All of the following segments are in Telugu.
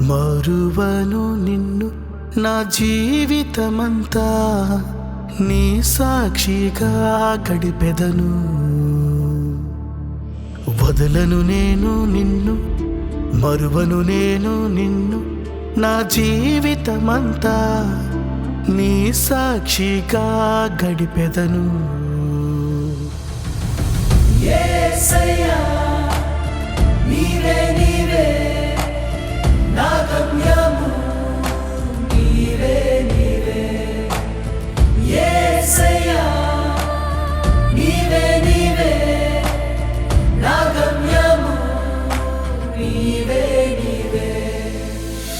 మరువను నిన్ను నా జీవితమంతా నీ సాక్షిగా గడిపెదను. వదలను నేను నిన్ను మరువను నేను నిన్ను నా జీవితమంతా నీ సాక్షిగా గడిపెదను. యేసయ్యా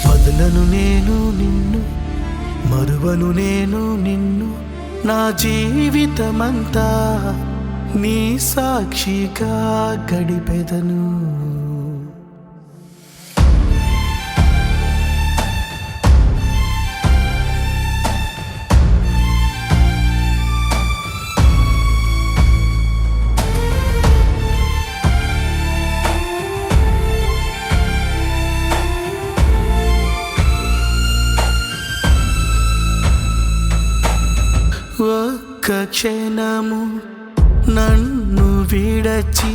వదలను నేను నిన్ను మరువను నేను నిన్ను నా జీవితమంతా నీ సాక్షిగా గడిపెదను ఒక్క క్షణము నన్ను విడచి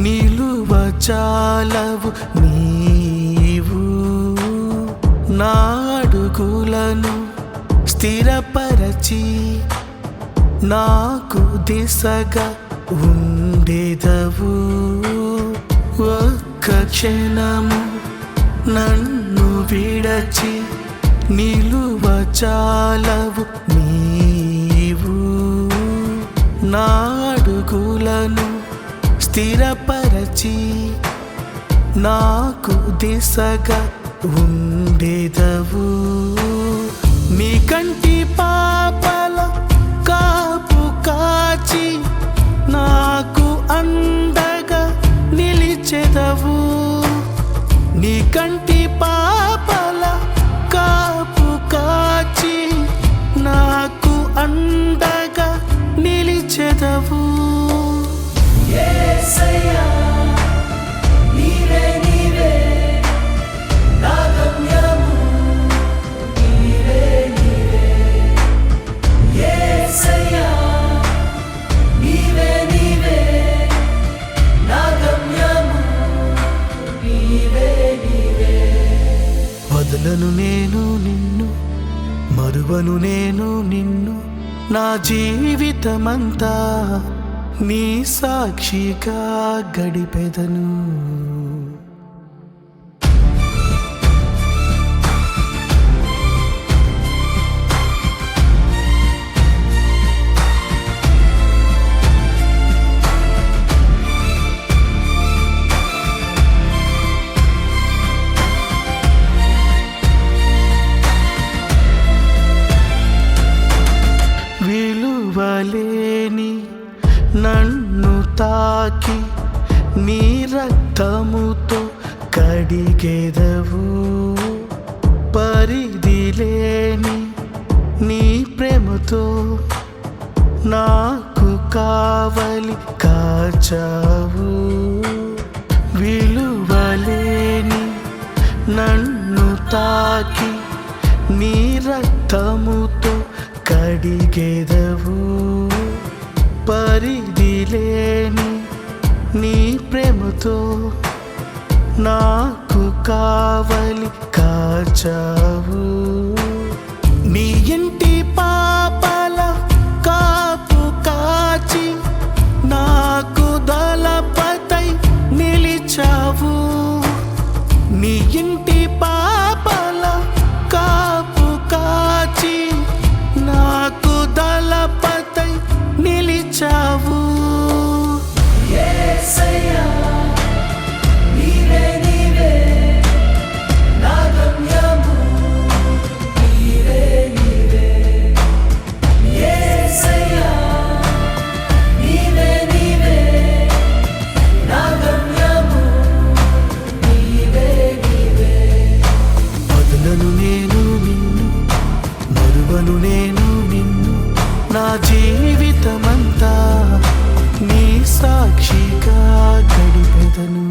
నిలువ చాలవు నీవు. నాడుగులను స్థిరపరచి నాకు దిశగా ఉండేదవు. ఒక్క క్షణము నన్ను విడచి నిలువ చాలవు నాడుగులను స్థిరపరచి నాకు దిశగా ఉండేదవు. నీ కంటి పాపల వదలను నేను నిన్ను మరువను నేను నిన్ను. నా జీవితమంతా నీ సాక్షిగా గడిపెదను. సాకి నీ రక్తముతో కడిగెదవు. పరిధి లేని నీ ప్రేమతో నాకు కావలి కాచావు. విలువలేని నన్ను తాకి నీ రక్తముతో కడిగెదవు. పరిధి లేని నీ ప్రేమతో నాకు కావలి కాచావు. నీ ఇంటి జీవితమంతా నీ సాక్షిగా గడిపెదను.